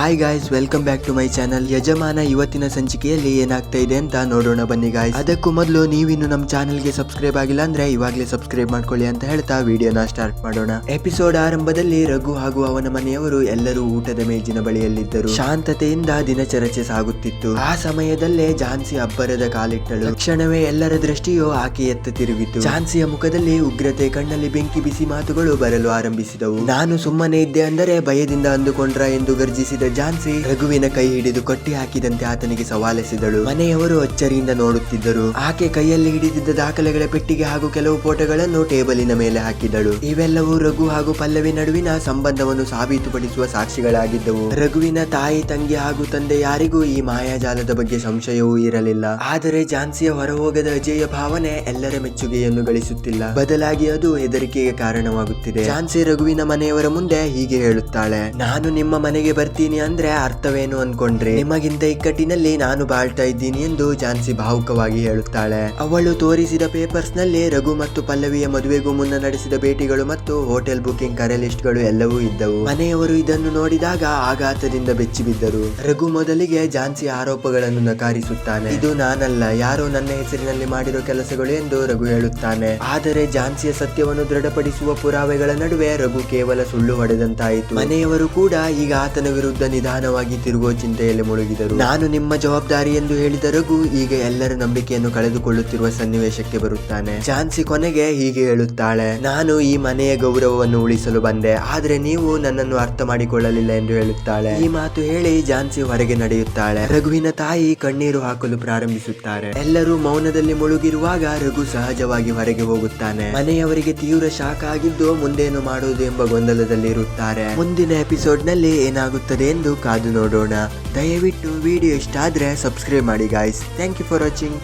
Hi guys welcome back to my channel ಯಜಮಾನ ಇವತ್ತಿನ ಸಂಚಿಕೆಯಲ್ಲಿ ಏನಾಗ್ತಾ ಇದೆ ಅಂತ ನೋಡೋಣ ಬನ್ನಿ ಗಾಯ್ಸ್ ಅದಕ್ಕೂ ಮೊದಲು ನೀವಿನ್ನು ನಮ್ಮ ಚಾನಲ್ಗೆ ಸಬ್ಸ್ಕ್ರೈಬ್ ಆಗಿಲ್ಲ ಅಂದ್ರೆ ಇವಾಗಲೇ ಸಬ್ಸ್ಕ್ರೈಬ್ ಮಾಡ್ಕೊಳ್ಳಿ ಅಂತ ಹೇಳ್ತಾ ವಿಡಿಯೋನ ಸ್ಟಾರ್ಟ್ ಮಾಡೋಣ. ಎಪಿಸೋಡ್ ಆರಂಭದಲ್ಲಿ ರಘು ಹಾಗೂ ಅವನ ಮನೆಯವರು ಎಲ್ಲರೂ ಊಟದ ಮೇಜಿನ ಬಳಿಯಲ್ಲಿದ್ದರು. ಶಾಂತತೆಯಿಂದ ದಿನಚರಚೆ ಸಾಗುತ್ತಿತ್ತು. ಆ ಸಮಯದಲ್ಲೇ ಝಾನ್ಸಿ ಅಬ್ಬರದ ಕಾಲಿಟ್ಟಳು. ಕ್ಷಣವೇ ಎಲ್ಲರ ದೃಷ್ಟಿಯು ಆಕೆಯತ್ತ ತಿರುಗಿತು. ಝಾನ್ಸಿಯ ಮುಖದಲ್ಲಿ ಉಗ್ರತೆ, ಕಣ್ಣಲ್ಲಿ ಬೆಂಕಿ ಬಿಸಿ ಮಾತುಗಳು ಬರಲು ಆರಂಭಿಸಿದವು. ನಾನು ಸುಮ್ಮನೆ ಇದ್ದೆ ಅಂದರೆ ಭಯದಿಂದ ಅಂದುಕೊಂಡ್ರ ಎಂದು ಗರ್ಜಿಸಿದ ಝಾನ್ಸಿ ರಘುವಿನ ಕೈ ಹಿಡಿದು ಕಟ್ಟಿ ಹಾಕಿದಂತೆ ಆತನಿಗೆ ಸವಾಲೆಸೆದಳು. ಮನೆಯವರು ಅಚ್ಚರಿಯಿಂದ ನೋಡುತ್ತಿದ್ದರು. ಆಕೆ ಕೈಯಲ್ಲಿ ಹಿಡಿದಿದ್ದ ದಾಖಲೆಗಳ ಪೆಟ್ಟಿಗೆ ಹಾಗೂ ಕೆಲವು ಫೋಟೋಗಳನ್ನು ಟೇಬಲಿನ ಮೇಲೆ ಹಾಕಿದಳು. ಇವೆಲ್ಲವೂ ರಘು ಹಾಗೂ ಪಲ್ಲವಿ ನಡುವಿನ ಸಂಬಂಧವನ್ನು ಸಾಬೀತುಪಡಿಸುವ ಸಾಕ್ಷಿಗಳಾಗಿದ್ದವು. ರಘುವಿನ ತಾಯಿ, ತಂಗಿ ಹಾಗೂ ತಂದೆ ಯಾರಿಗೂ ಈ ಮಾಯಾಜಾಲದ ಬಗ್ಗೆ ಸಂಶಯವೂ ಇರಲಿಲ್ಲ. ಆದರೆ ಝಾನ್ಸಿಯ ಹೊರಹೋಗದ ಅಜೇಯ ಭಾವನೆ ಎಲ್ಲರ ಮೆಚ್ಚುಗೆಯನ್ನು ಗಳಿಸುತ್ತಿಲ್ಲ. ಬದಲಾಗಿ ಅದು ಹೆದರಿಕೆಗೆ ಕಾರಣವಾಗುತ್ತಿದೆ. ಝಾನ್ಸಿ ರಘುವಿನ ಮನೆಯವರ ಮುಂದೆ ಹೀಗೆ ಹೇಳುತ್ತಾಳೆ. ನಾನು ನಿಮ್ಮ ಮನೆಗೆ ಬರ್ತೀನಿ ಅಂದ್ರೆ ಅರ್ಥವೇನು ಅನ್ಕೊಂಡ್ರೆ? ನಿಮಗಿಂತ ಇಕ್ಕಟ್ಟಿನಲ್ಲಿ ನಾನು ಬಾಳ್ತಾ ಇದ್ದೀನಿ ಎಂದು ಝಾನ್ಸಿ ಭಾವುಕವಾಗಿ ಹೇಳುತ್ತಾಳೆ. ಅವಳು ತೋರಿಸಿದ ಪೇಪರ್ಸ್ನಲ್ಲಿ ರಘು ಮತ್ತು ಪಲ್ಲವಿಯ ಮದುವೆಗೂ ಮುನ್ನ ನಡೆಸಿದ ಭೇಟಿಗಳು ಮತ್ತು ಹೋಟೆಲ್ ಬುಕಿಂಗ್ ಕರೆ ಲಿಸ್ಟ್ಗಳು ಎಲ್ಲವೂ ಇದ್ದವು. ಮನೆಯವರು ಇದನ್ನು ನೋಡಿದಾಗ ಆಘಾತದಿಂದ ಬೆಚ್ಚಿ ಬಿದ್ದರು ರಘು ಮೊದಲಿಗೆ ಝಾನ್ಸಿ ಆರೋಪಗಳನ್ನು ನಕಾರಿಸುತ್ತಾನೆ. ಇದು ನಾನಲ್ಲ, ಯಾರೋ ನನ್ನ ಹೆಸರಿನಲ್ಲಿ ಮಾಡಿರೋ ಕೆಲಸಗಳು ಎಂದು ರಘು ಹೇಳುತ್ತಾನೆ. ಆದರೆ ಝಾನ್ಸಿಯ ಸತ್ಯವನ್ನು ದೃಢಪಡಿಸುವ ಪುರಾವೆಗಳ ನಡುವೆ ರಘು ಕೇವಲ ಸುಳ್ಳು ಹೊಡೆದಂತಾಯಿತು. ಮನೆಯವರು ಕೂಡ ಈಗ ಆತನ ವಿರುದ್ಧ ನಿಧಾನವಾಗಿ ತಿರುಗುವ ಚಿಂತೆಯಲ್ಲಿ ಮುಳುಗಿದರು. ನಾನು ನಿಮ್ಮ ಜವಾಬ್ದಾರಿ ಎಂದು ಹೇಳಿದ ರಘು ಈಗ ಎಲ್ಲರ ನಂಬಿಕೆಯನ್ನು ಕಳೆದುಕೊಳ್ಳುತ್ತಿರುವ ಸನ್ನಿವೇಶಕ್ಕೆ ಬರುತ್ತಾನೆ. ಝಾನ್ಸಿ ಕೊನೆಗೆ ಹೀಗೆ ಹೇಳುತ್ತಾಳೆ. ನಾನು ಈ ಮನೆಯ ಗೌರವವನ್ನು ಉಳಿಸಲು ಬಂದೆ. ಆದ್ರೆ ನೀವು ನನ್ನನ್ನು ಅರ್ಥ ಮಾಡಿಕೊಳ್ಳಲಿಲ್ಲ ಎಂದು ಹೇಳುತ್ತಾಳೆ. ಈ ಮಾತು ಹೇಳಿ ಝಾನ್ಸಿ ಹೊರಗೆ ನಡೆಯುತ್ತಾಳೆ. ರಘುವಿನ ತಾಯಿ ಕಣ್ಣೀರು ಹಾಕಲು ಪ್ರಾರಂಭಿಸುತ್ತಾರೆ. ಎಲ್ಲರೂ ಮೌನದಲ್ಲಿ ಮುಳುಗಿರುವಾಗ ರಘು ಸಹಜವಾಗಿ ಹೊರಗೆ ಹೋಗುತ್ತಾನೆ. ಮನೆಯವರಿಗೆ ತೀವ್ರ ಶಾಖ ಆಗಿದ್ದು ಮುಂದೇನು ಮಾಡುವುದು ಎಂಬ ಗೊಂದಲದಲ್ಲಿ ಇರುತ್ತಾರೆ. ಮುಂದಿನ ಎಪಿಸೋಡ್ನಲ್ಲಿ ಏನಾಗುತ್ತದೆ ಎಂದು ಕಾದು ನೋಡೋಣ. ದಯವಿಟ್ಟು ವಿಡಿಯೋ ಇಷ್ಟ ಆದರೆ ಸಬ್ಸ್ಕ್ರೈಬ್ ಮಾಡಿ guys thank you for watching